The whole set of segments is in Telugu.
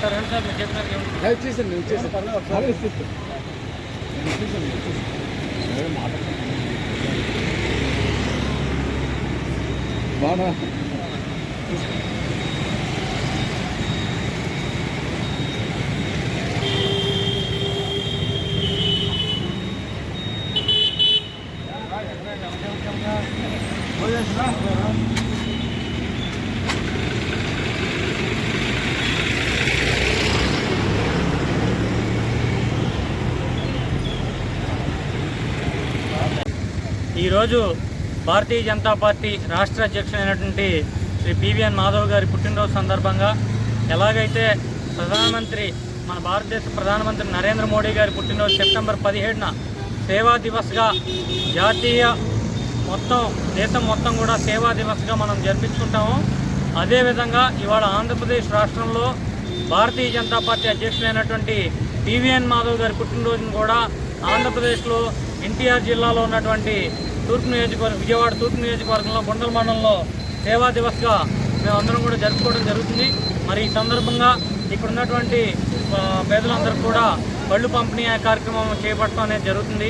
సార్ మీరు చెప్పినారు ఏమిటి? ఇచ్చేసాను ఇచ్చేసాను అదే ఇచ్చేసాను నేను ఇచ్చేసాను ఇచ్చేసాను అదే మాట్లాడుతున్నాను బాగా ఈరోజు భారతీయ జనతా పార్టీ రాష్ట్ర అధ్యక్షుడైనటువంటి శ్రీ పివిఎన్ మాధవ్ గారి పుట్టినరోజు సందర్భంగా ఎలాగైతే ప్రధానమంత్రి మన భారతదేశ ప్రధానమంత్రి నరేంద్ర మోడీ గారి పుట్టినరోజు సెప్టెంబర్ పదిహేడున సేవా దివస్గా జాతీయ మొత్తం దేశం మొత్తం కూడా సేవా దివస్గా మనం జరిపించుకుంటాము. అదేవిధంగా ఇవాళ ఆంధ్రప్రదేశ్ రాష్ట్రంలో భారతీయ జనతా పార్టీ అధ్యక్షుడైనటువంటి పివిఎన్ మాధవ్ గారి పుట్టినరోజును కూడా ఆంధ్రప్రదేశ్లో ఎన్టీఆర్ జిల్లాలో ఉన్నటువంటి తూర్పు నియోజకవర్గం విజయవాడ తూర్పు నియోజకవర్గంలో గుండల మండలంలో సేవా దివస్గా మేమందరం కూడా జరుపుకోవడం జరుగుతుంది. మరి ఈ సందర్భంగా ఇక్కడ ఉన్నటువంటి కూడా బళ్ళు పంపిణీ కార్యక్రమం చేపట్టడం అనేది జరుగుతుంది.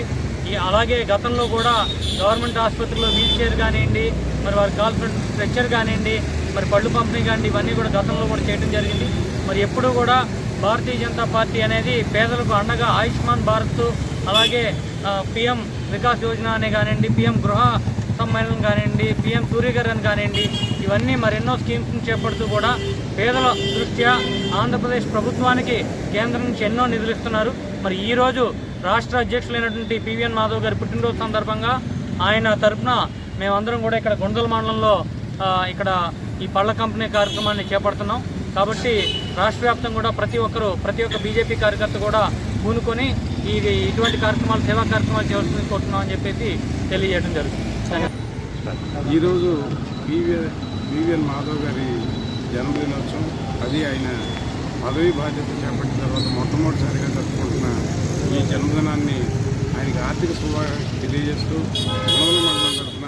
అలాగే గతంలో కూడా గవర్నమెంట్ ఆసుపత్రిలో వీల్ చైర్ కానివ్వండి మరి వారికి కావాల్సిన స్ట్రెచ్చర్ కానివ్వండి మరి పళ్ళు పంపిణీ కానివ్వండి ఇవన్నీ కూడా గతంలో కూడా చేయడం జరిగింది. మరి ఎప్పుడూ కూడా భారతీయ జనతా పార్టీ అనేది పేదలకు అండగా ఆయుష్మాన్ భారత్ అలాగే పిఎం వికాస్ యోజన అనే కానివ్వండి పిఎం గృహ సమ్మేళనం కానివ్వండి పిఎం సూర్యకరణ్ కానివ్వండి ఇవన్నీ మరెన్నో స్కీమ్స్ని చేపడుతూ కూడా పేదల దృష్ట్యా ఆంధ్రప్రదేశ్ ప్రభుత్వానికి కేంద్రం నుంచి ఎన్నో నిధులు ఇస్తున్నారు. మరి ఈరోజు రాష్ట్ర అధ్యక్షులైనటువంటి పివిఎన్ మాధవ్ గారి పుట్టినరోజు సందర్భంగా ఆయన తరపున మేమందరం కూడా ఇక్కడ గుండల మండలంలో ఇక్కడ ఈ పళ్ళ కంపెనీ కార్యక్రమాన్ని చేపడుతున్నాం. కాబట్టి రాష్ట్ర కూడా ప్రతి ఒక్కరు ప్రతి ఒక్క బీజేపీ కార్యకర్త కూడా పూనుకొని ఇది ఇటువంటి కార్యక్రమాలు సేవా కార్యక్రమాలు చేయాల్సింది కోరుతున్నాం అని చెప్పేసి తెలియజేయడం జరుగుతుంది. ఈరోజు వివిఎన్ వివిఎన్ మాధవ్ గారి జన్మదినోత్సవం. అది ఆయన పదవి బాధ్యత చేపట్టిన తర్వాత మొట్టమొదటిసారిగా జరుపుకుంటున్న ఈ జన్మదినాన్ని ఆయనకి ఆర్థిక శుభాకాంక్షలు తెలియజేస్తూ మునగల మండలం తరఫున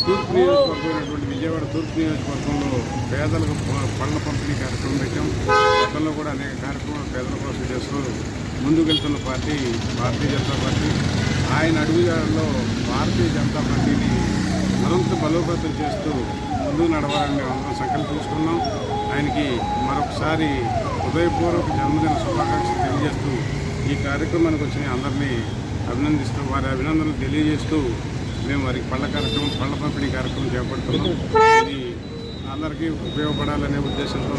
తూర్పు నియోజకవర్గమైనటువంటి విజయవాడ తూర్పు నియోజకవర్గంలో పేదలకు ప- పళ్ళ పంపిణీ కార్యక్రమం పెట్టాం. గతంలో కూడా అనేక కార్యక్రమాలు పేదల కోసం చేస్తూ ముందుకెళ్తున్న పార్టీ భారతీయ జనతా పార్టీ. ఆయన అడుగుజాడల్లో భారతీయ జనతా పార్టీని మరింత బలోపేతం చేస్తూ ముందుకు నడవాలని మేము అందరం సంకల్పించుకున్నాం ఆయనకి మరొకసారి హృదయపూర్వక జన్మదిన శుభాకాంక్షలు తెలియజేస్తూ ఈ కార్యక్రమానికి వచ్చిన అందరినీ అభినందిస్తూ వారి అభినందనలు తెలియజేస్తూ మేము వారికి పళ్ళ కార్యక్రమం పళ్ళ పంపిణీ కార్యక్రమం చేపడుతున్నాం. ఇది అందరికీ ఉపయోగపడాలనే ఉద్దేశంతో